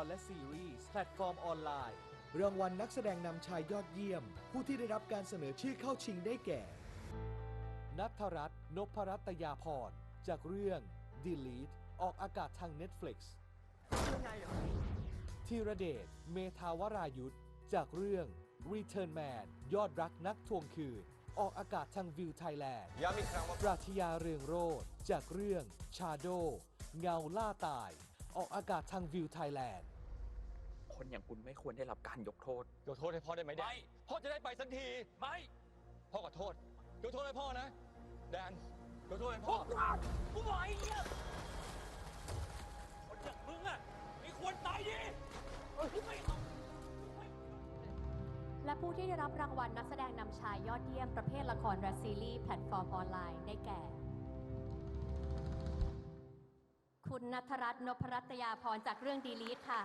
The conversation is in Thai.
รและซีรีส์แพลตฟอร์มออนไลน์ รางวัลนักแสดงนำชายยอดเยี่ยม ผู้ที่ได้รับการเสนอชื่อเข้าชิงได้แก่ นัทรัตน์นพรัตยาพร จากเรื่อง Delete ออกอากาศทาง Netflix ธีรเดช เมธาวรายุทธจากเรื่อง Return Man ยอดรักนักทวงคืน ออกอากาศทางวิวไทยแลนด์ ย้ำอีกครั้งว่า ปรัชญาเรืองโรธจากเรื่อง Shadow เงาล่าตาย ออกอากาศทางวิวไทยแลนด์ คนอย่างคุณไม่ควรได้รับการยกโทษ ยกโทษให้พ่อได้ไหมแดนไม่ พ่อจะได้ไปสักที ไม่ พ่อขอโทษ ยกโทษให้พ่อนะ แดน ยกโทษให้พพ่อ วกเรากูบอกไอ้เหี้ยคนอย่างมึงอะไม่ควรตายดิไม่เอา และผู้ที่ได้รับรางวัลนักแสดงนำชายยอดเยี่ยมประเภทละครและซีรีส์แพลตฟอร์มออนไลน์ได้แก่ คุณนัทรัตน์นพรัตยาพรจากเรื่องดีลีทค่ะ